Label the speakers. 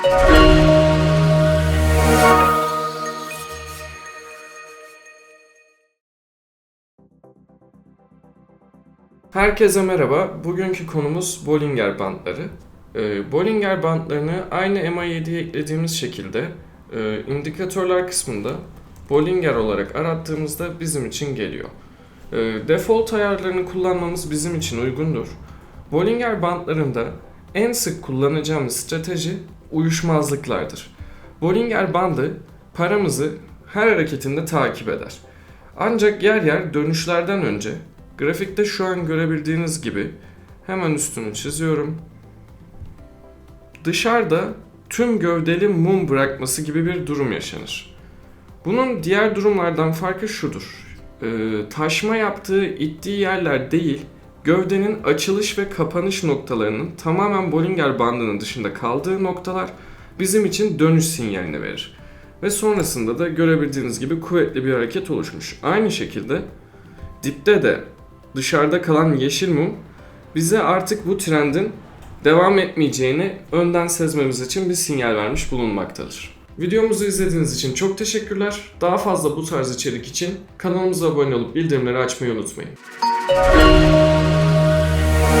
Speaker 1: Herkese merhaba. Bugünkü konumuz Bollinger bandları. Ee, Bollinger bandlarını aynı MI7'ye eklediğimiz şekilde e, indikatörler kısmında Bollinger olarak arattığımızda bizim için geliyor. E, default ayarlarını kullanmamız bizim için uygundur. Bollinger bandlarında en sık kullanacağımız strateji uyuşmazlıklardır. Bollinger bandı paramızı her hareketinde takip eder. Ancak yer yer dönüşlerden önce grafikte şu an görebildiğiniz gibi hemen üstünü çiziyorum. Dışarıda tüm gövdeli mum bırakması gibi bir durum yaşanır. Bunun diğer durumlardan farkı şudur. Ee, taşma yaptığı, ittiği yerler değil, gövdenin açılış ve kapanış noktalarının tamamen Bollinger bandının dışında kaldığı noktalar bizim için dönüş sinyalini verir. Ve sonrasında da görebildiğiniz gibi kuvvetli bir hareket oluşmuş. Aynı şekilde dipte de dışarıda kalan yeşil mum bize artık bu trendin devam etmeyeceğini önden sezmemiz için bir sinyal vermiş bulunmaktadır. Videomuzu izlediğiniz için çok teşekkürler. Daha fazla bu tarz içerik için kanalımıza abone olup bildirimleri açmayı unutmayın.